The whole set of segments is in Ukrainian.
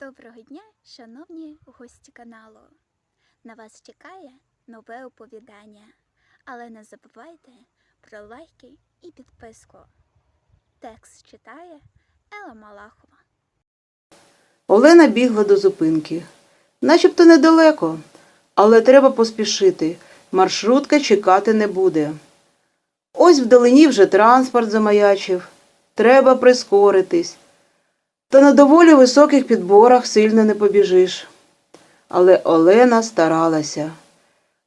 Доброго дня, шановні гості каналу. На вас чекає нове оповідання. Але не забувайте про лайки і підписку. Текст читає Ела Малахова. Олена бігла до зупинки. Начебто недалеко, але треба поспішити. Маршрутка чекати не буде. Ось вдалині вже транспорт замаячив. Треба прискоритись. Та на доволі високих підборах сильно не побіжиш. Але Олена старалася.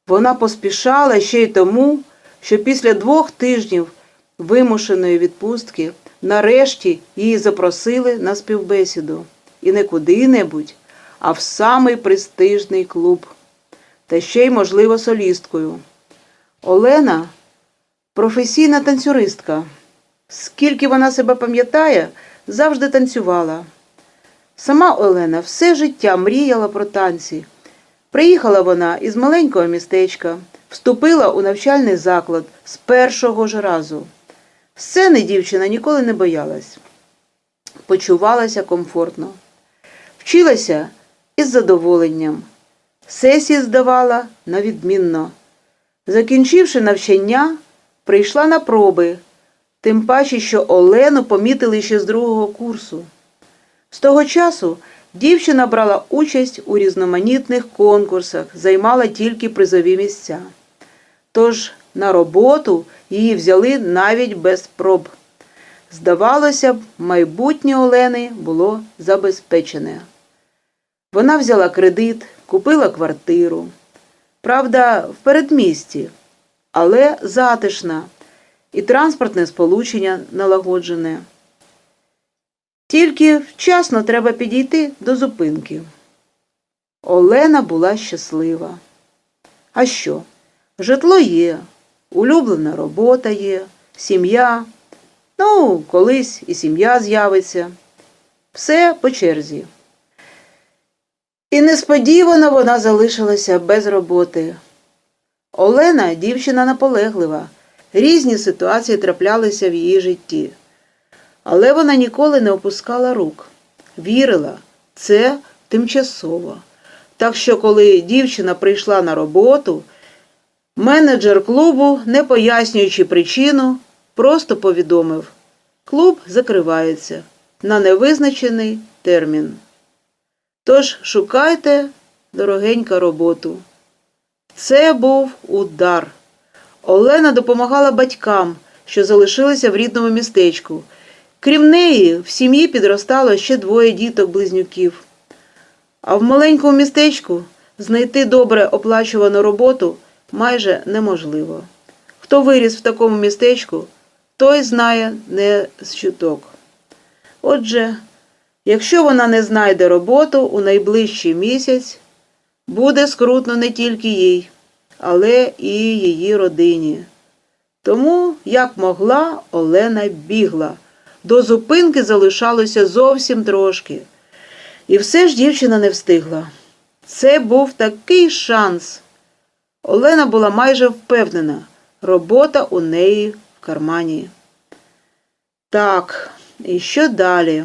Вона поспішала ще й тому, що після двох тижнів вимушеної відпустки нарешті її запросили на співбесіду. І не куди-небудь, а в самий престижний клуб. Та ще й, можливо, солісткою. Олена професійна танцюристка. Скільки вона себе пам'ятає, завжди танцювала. Сама Олена все життя мріяла про танці. Приїхала вона із маленького містечка, вступила у навчальний заклад з першого ж разу. Сцени дівчина ніколи не боялась, почувалася комфортно, вчилася із задоволенням, сесії здавала на відмінно. Закінчивши навчання, прийшла на проби, тим паче, що Олену помітили ще з другого курсу. З того часу дівчина брала участь у різноманітних конкурсах, займала тільки призові місця. Тож на роботу її взяли навіть без проб. Здавалося б, майбутнє Олени було забезпечене. Вона взяла кредит, купила квартиру. Правда, в передмісті, але затишна, і транспортне сполучення налагоджене. Тільки вчасно треба підійти до зупинки. Олена була щаслива. А що? Житло є, улюблена робота є, сім'я. Ну, колись і сім'я з'явиться. Все по черзі. І несподівано вона залишилася без роботи. Олена дівчина наполеглива. Різні ситуації траплялися в її житті. Але вона ніколи не опускала рук. Вірила, це тимчасово. Так що, коли дівчина прийшла на роботу, менеджер клубу, не пояснюючи причину, просто повідомив: клуб закривається на невизначений термін. Тож шукайте дорогенька роботу. Це був удар. Олена допомагала батькам, що залишилися в рідному містечку. Крім неї, в сім'ї підростало ще двоє діток-близнюків. А в маленькому містечку знайти добре оплачувану роботу майже неможливо. Хто виріс в такому містечку, той знає не з чуток. Отже, якщо вона не знайде роботу у найближчий місяць, буде скрутно не тільки їй, але і її родині. Тому, як могла, Олена бігла. До зупинки залишалося зовсім трошки. І все ж дівчина не встигла. Це був такий шанс. Олена була майже впевнена, робота у неї в кармані. Так, і що далі?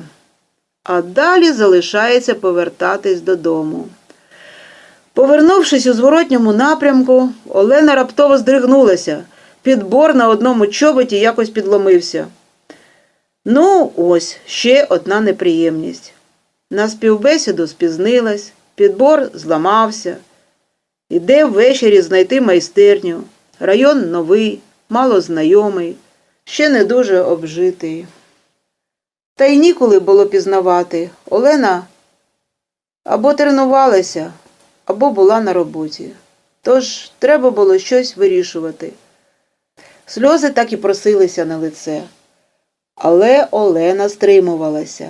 А далі залишається повертатись додому. Повернувшись у зворотньому напрямку, Олена раптово здригнулася. Підбор на одному чоботі якось підломився. Ну, ось ще одна неприємність. На співбесіду спізнилась, підбор зламався. Іде ввечері знайти майстерню. Район новий, мало знайомий, ще не дуже обжитий. Та й ніколи було пізнавати. Олена або тренувалася, або була на роботі. Тож треба було щось вирішувати. Сльози так і просилися на лице. Але Олена стримувалася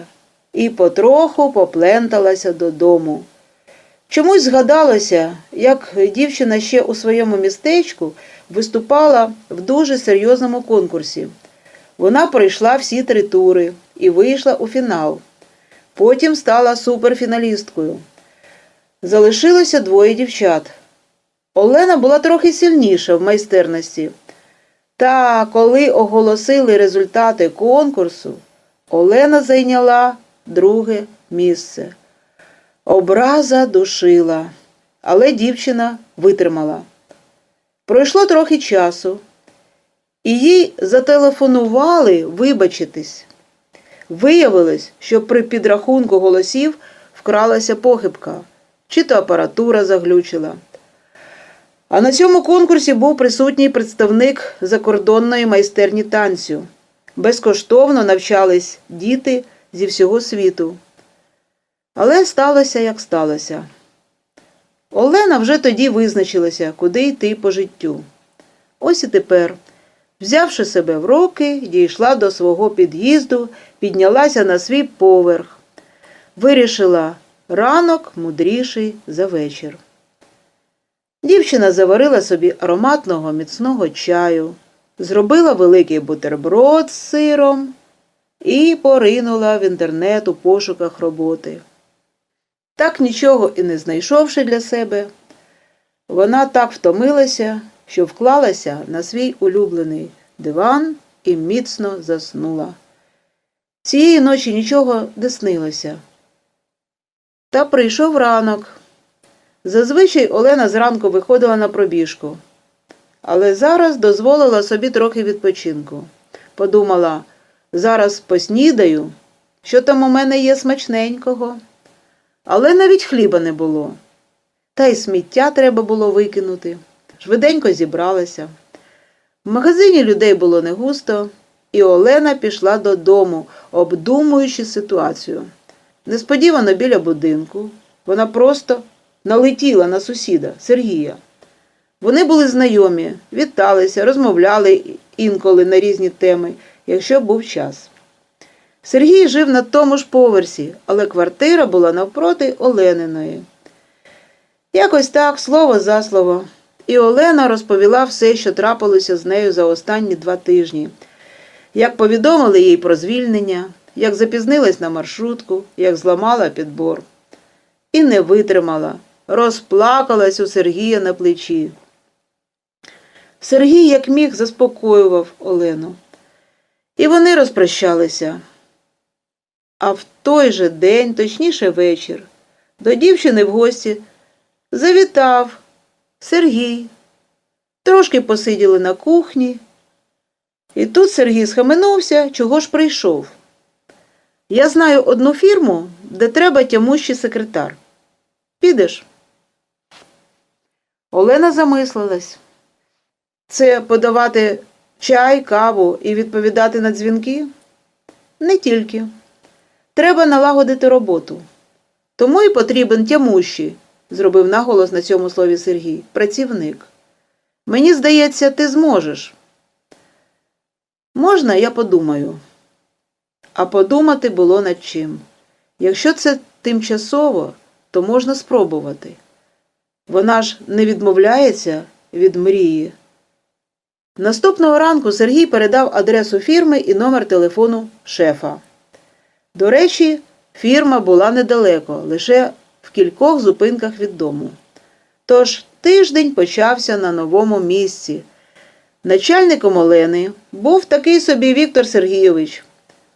і потроху попленталася додому. Чомусь згадалося, як дівчина ще у своєму містечку виступала в дуже серйозному конкурсі. Вона пройшла всі три тури і вийшла у фінал. Потім стала суперфіналісткою. Залишилося двоє дівчат. Олена була трохи сильніша в майстерності. Та коли оголосили результати конкурсу, Олена зайняла друге місце. Образа душила, але дівчина витримала. Пройшло трохи часу, і їй зателефонували вибачитись. Виявилось, що при підрахунку голосів вкралася похибка, чи то апаратура заглючила. А на цьому конкурсі був присутній представник закордонної майстерні танцю. Безкоштовно навчались діти зі всього світу. Але сталося, як сталося. Олена вже тоді визначилася, куди йти по життю. Ось і тепер, взявши себе в руки, дійшла до свого під'їзду, піднялася на свій поверх. Вирішила ранок мудріший за вечір. Дівчина заварила собі ароматного міцного чаю, зробила великий бутерброд з сиром і поринула в інтернет у пошуках роботи. Так нічого і не знайшовши для себе, вона так втомилася, що вклалася на свій улюблений диван і міцно заснула. Цієї ночі нічого не снилося. Та прийшов ранок. Зазвичай Олена зранку виходила на пробіжку, але зараз дозволила собі трохи відпочинку. Подумала, зараз поснідаю, що там у мене є смачненького. Але навіть хліба не було. Та й сміття треба було викинути. Швиденько зібралася. В магазині людей було не густо, і Олена пішла додому, обдумуючи ситуацію. Несподівано біля будинку вона просто налетіла на сусіда Сергія. Вони були знайомі, віталися, розмовляли інколи на різні теми, якщо був час. Сергій жив на тому ж поверсі, але квартира була навпроти Олениної. Якось так, слово за слово. І Олена розповіла все, що трапилося з нею за останні два тижні, як повідомили їй про звільнення, як запізнилась на маршрутку, як зламала підбор. І не витримала, розплакалась у Сергія на плечі. Сергій, як міг, заспокоював Олену. І вони розпрощалися. А в той же день, точніше вечір, до дівчини в гості завітав Сергій. Трошки посиділи на кухні. І тут Сергій схаменувся, чого ж прийшов. Я знаю одну фірму, де треба тямущий секретар. Підеш? Олена замислилась. Це подавати чай, каву і відповідати на дзвінки? Не тільки. Треба налагодити роботу. Тому і потрібен тямущий, зробив наголос на цьому слові Сергій, працівник. Мені здається, ти зможеш. Можна, я подумаю. А подумати було над чим. Якщо це тимчасово, то можна спробувати. Вона ж не відмовляється від мрії. Наступного ранку Сергій передав адресу фірми і номер телефону шефа. До речі, фірма була недалеко, лише в кількох зупинках від дому. Тож тиждень почався на новому місці. Начальником Олени був такий собі Віктор Сергійович,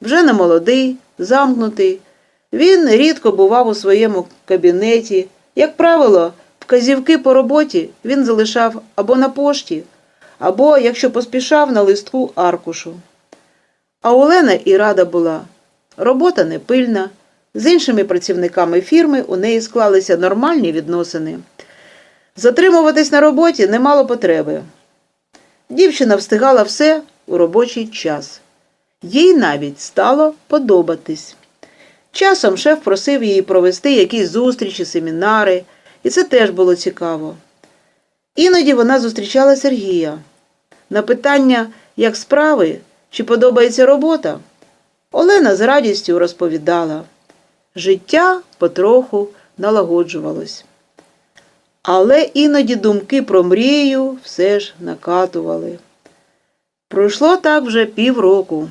вже не молодий, замкнутий. Він рідко бував у своєму кабінеті. Як правило, вказівки по роботі він залишав або на пошті, або, якщо поспішав, на листку аркушу. А Олена і рада була. Робота не пильна, з іншими працівниками фірми у неї склалися нормальні відносини. Затримуватись на роботі не мало потреби. Дівчина встигала все у робочий час. Їй навіть стало подобатись. Часом шеф просив її провести якісь зустрічі, семінари, і це теж було цікаво. Іноді вона зустрічала Сергія. На питання, як справи, чи подобається робота, Олена з радістю розповідала. Життя потроху налагоджувалось. Але іноді думки про мрію все ж накатували. Пройшло так вже півроку.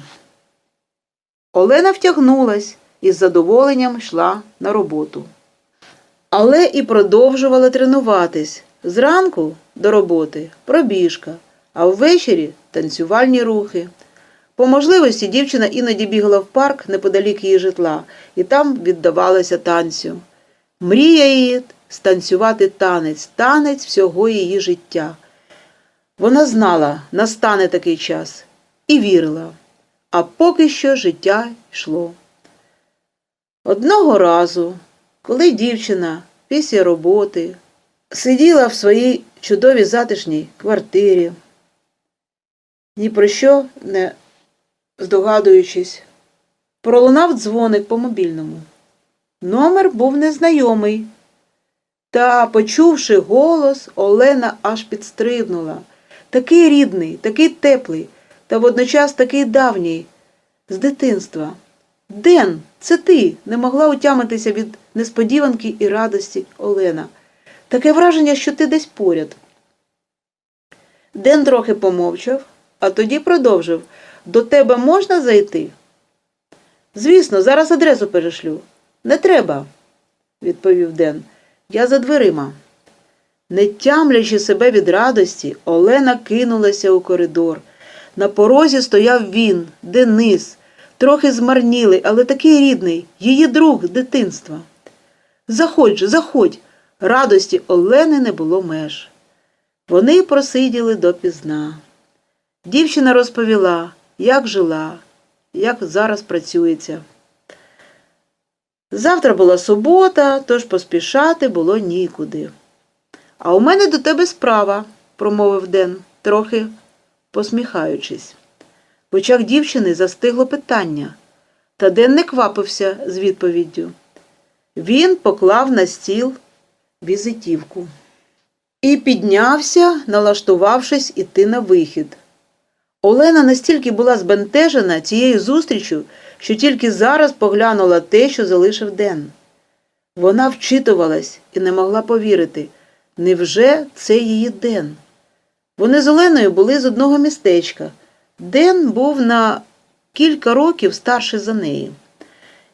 Олена втягнулась і з задоволенням йшла на роботу. Але і продовжувала тренуватись. Зранку до роботи пробіжка, а ввечері танцювальні рухи. По можливості дівчина іноді бігала в парк неподалік її житла і там віддавалася танцю. Мрія її станцювати танець, танець всього її життя. Вона знала, настане такий час, і вірила, а поки що життя йшло. Одного разу, коли дівчина після роботи сиділа в своїй чудовій затишній квартирі, ні про що не здогадуючись, пролунав дзвоник по мобільному. Номер був незнайомий. Та, почувши голос, Олена аж підстрибнула. Такий рідний, такий теплий, та водночас такий давній, з дитинства. Ден, це ти, не могла утямитися від несподіванки і радості Олена. Таке враження, що ти десь поряд. Ден трохи помовчав, а тоді продовжив До тебе можна зайти? Звісно, зараз адресу перешлю. Не треба, відповів Ден. Я за дверима. Не тямлячи себе від радості, Олена кинулася у коридор. На порозі стояв він, Денис, трохи змарнілий, але такий рідний, її друг дитинства. Заходь же, заходь. Радості Олени не було меж. Вони просиділи допізна. Дівчина розповіла, як жила, як зараз працюється. Завтра була субота, тож поспішати було нікуди. А у мене до тебе справа, промовив Ден, трохи посміхаючись. В очах дівчини застигло питання, та Ден не квапився з відповіддю. Він поклав на стіл візитівку і піднявся, налаштувавшись іти на вихід. Олена настільки була збентежена цією зустрічю, що тільки зараз поглянула те, що залишив Ден. Вона вчитувалась і не могла повірити, невже це її Ден? Вони з Оленою були з одного містечка. Ден був на кілька років старший за неї.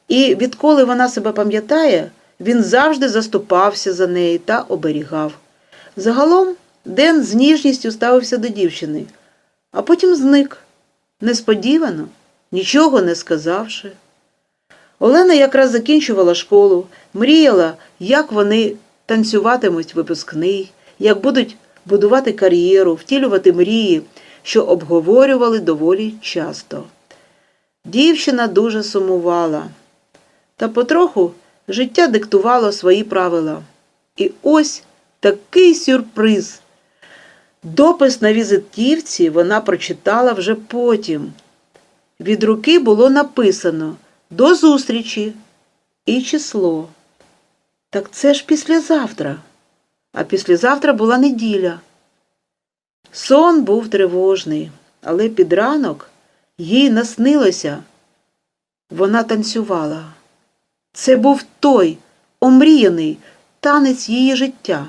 І відколи вона себе пам'ятає, він завжди заступався за неї та оберігав. Загалом Ден з ніжністю ставився до дівчини, а потім зник, несподівано, нічого не сказавши. Олена якраз закінчувала школу, мріяла, як вони танцюватимуть випускний, як будуть будувати кар'єру, втілювати мрії, що обговорювали доволі часто. Дівчина дуже сумувала, та потроху життя диктувало свої правила. І ось такий сюрприз. Допис на візитівці вона прочитала вже потім. Від руки було написано До зустрічі і число. Так це ж післязавтра. А післязавтра була неділя. Сон був тривожний, але під ранок їй наснилося. Вона танцювала. Це був той омріяний танець її життя.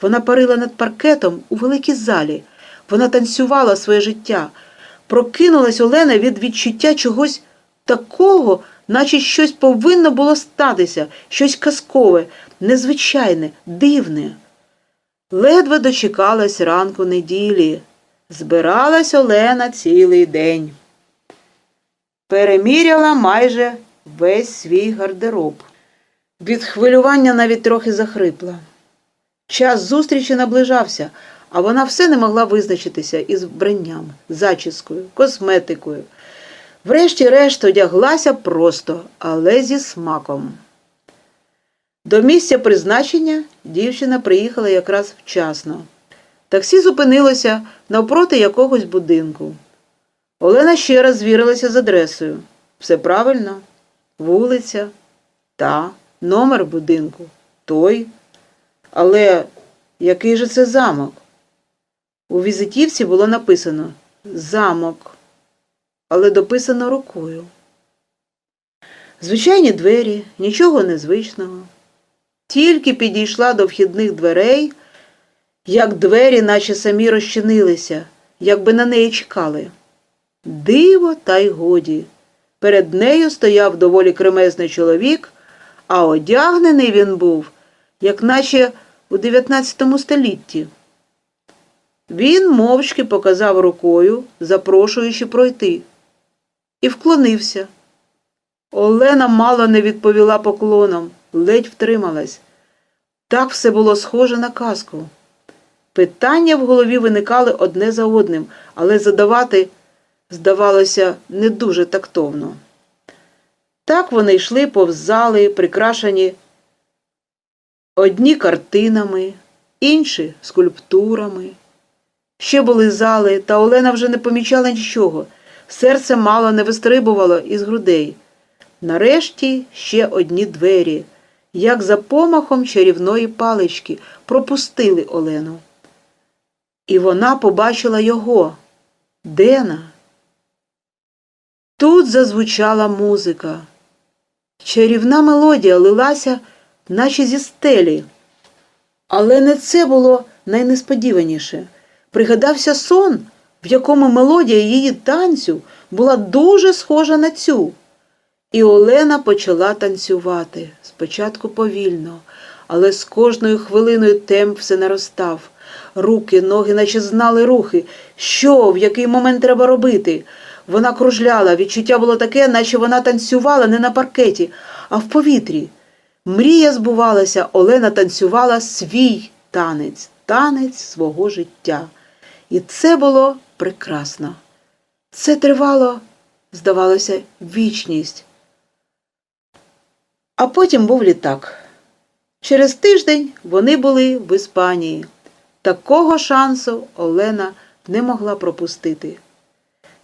Вона парила над паркетом у великій залі. Вона танцювала своє життя. Прокинулась Олена від відчуття чогось такого, наче щось повинно було статися, щось казкове, незвичайне, дивне. Ледве дочекалась ранку неділі. Збиралась Олена цілий день. Переміряла майже весь свій гардероб. Від хвилювання навіть трохи захрипла. Час зустрічі наближався, а вона все не могла визначитися із вбранням, зачіскою, косметикою. Врешті-решт одяглася просто, але зі смаком. До місця призначення дівчина приїхала якраз вчасно. Таксі зупинилося навпроти якогось будинку. Олена ще раз звірилася з адресою. Все правильно, вулиця, та, номер будинку, той. Але який же це замок? У візитівці було написано замок, але дописано рукою. Звичайні двері, нічого незвичного. Тільки підійшла до вхідних дверей, як двері наче самі розчинилися, якби на неї чекали. Диво, та й годі. Перед нею стояв доволі кремезний чоловік, а одягнений він був, як наче у 19 столітті. Він мовчки показав рукою, запрошуючи пройти, і вклонився. Олена мало не відповіла поклоном, ледь втрималась. Так все було схоже на казку. Питання в голові виникали одне за одним, але задавати, здавалося, не дуже тактовно. Так вони йшли повз зали, прикрашені одні картинами, інші скульптурами. Ще були зали, та Олена вже не помічала нічого. Серце мало не вистрибувало із грудей. Нарешті ще одні двері, як за помахом чарівної палички, пропустили Олену. І вона побачила його. Дена. Тут зазвучала музика. Чарівна мелодія лилася, наче зі стелі. Але не це було найнесподіваніше. Пригадався сон, в якому мелодія її танцю була дуже схожа на цю. І Олена почала танцювати, спочатку повільно, але з кожною хвилиною темп все наростав. Руки, ноги, наче знали рухи, що, в який момент треба робити. Вона кружляла, відчуття було таке, наче вона танцювала не на паркеті, а в повітрі. Мрія збувалася, Олена танцювала свій танець, танець свого життя. І це було прекрасно. Це тривало, здавалося, вічність. А потім був літак. Через тиждень вони були в Іспанії. Такого шансу Олена не могла пропустити.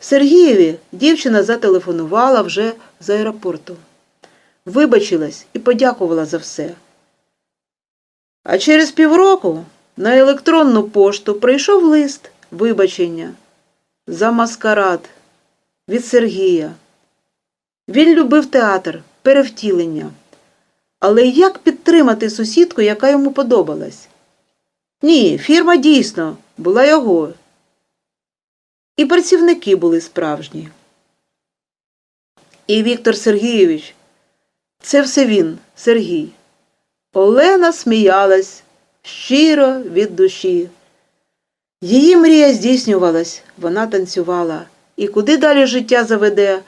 Сергієві дівчина зателефонувала вже з аеропорту. Вибачилась і подякувала за все. А через півроку на електронну пошту прийшов лист вибачення за маскарад від Сергія. Він любив театр, перевтілення. Але як підтримати сусідку, яка йому подобалась? Ні, фірма дійсно була його. І працівники були справжні. І Віктор Сергійович, це все він, Сергій. Олена сміялась щиро від душі. Її мрія здійснювалась, вона танцювала. І куди далі життя заведе,